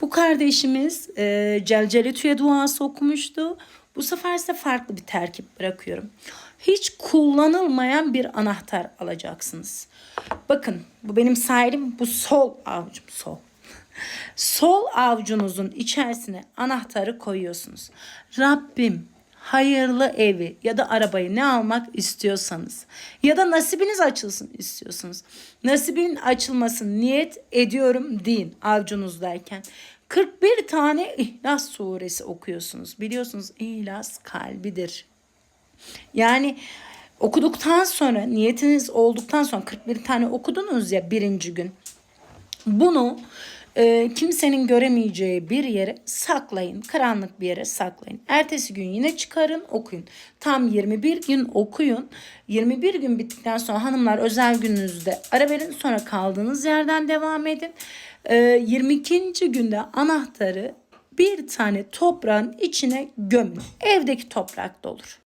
Bu kardeşimiz e, Celceletüye duası okumuştu. Bu sefer size farklı bir terkip bırakıyorum. Hiç kullanılmayan bir anahtar alacaksınız. Bakın bu benim sahilim bu sol avucum sol. Sol avucunuzun içerisine anahtarı koyuyorsunuz. Rabbim hayırlı evi ya da arabayı ne almak istiyorsanız ya da nasibiniz açılsın istiyorsunuz. Nasibin açılmasını niyet ediyorum deyin avucunuzdayken. 41 tane İhlas suresi okuyorsunuz. Biliyorsunuz İhlas kalbidir. Yani okuduktan sonra niyetiniz olduktan sonra 41 tane okudunuz ya birinci gün. Bunu e, kimsenin göremeyeceği bir yere saklayın. Karanlık bir yere saklayın. Ertesi gün yine çıkarın okuyun. Tam 21 gün okuyun. 21 gün bittikten sonra hanımlar özel gününüzde ara verin. Sonra kaldığınız yerden devam edin. E, 22. günde anahtarı bir tane toprağın içine gömün. Evdeki toprak da olur.